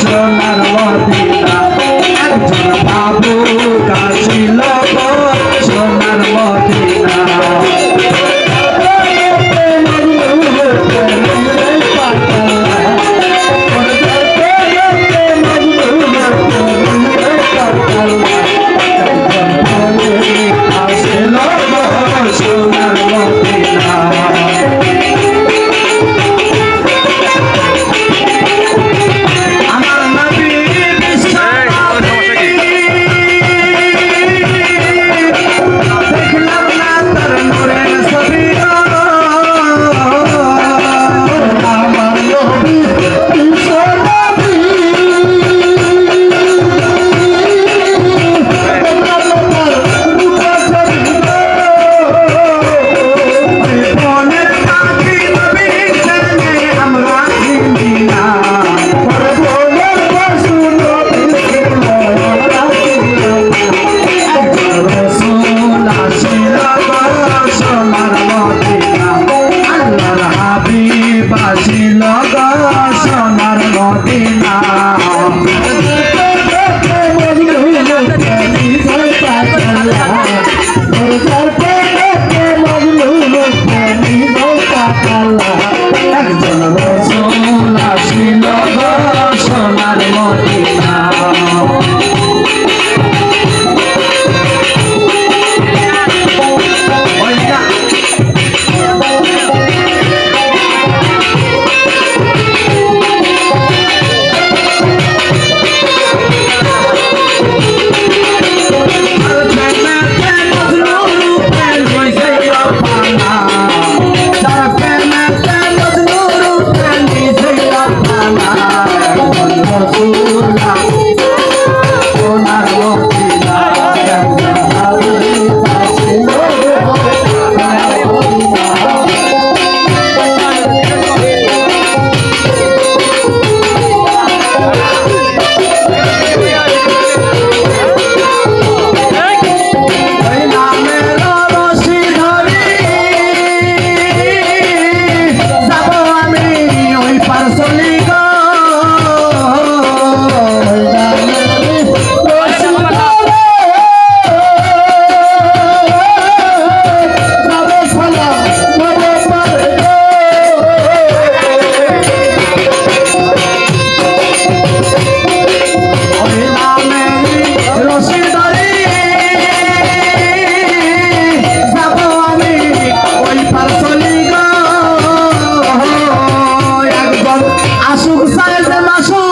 সোনার মদিনা একজন বাবু। আসুক সাহেব মাসুক।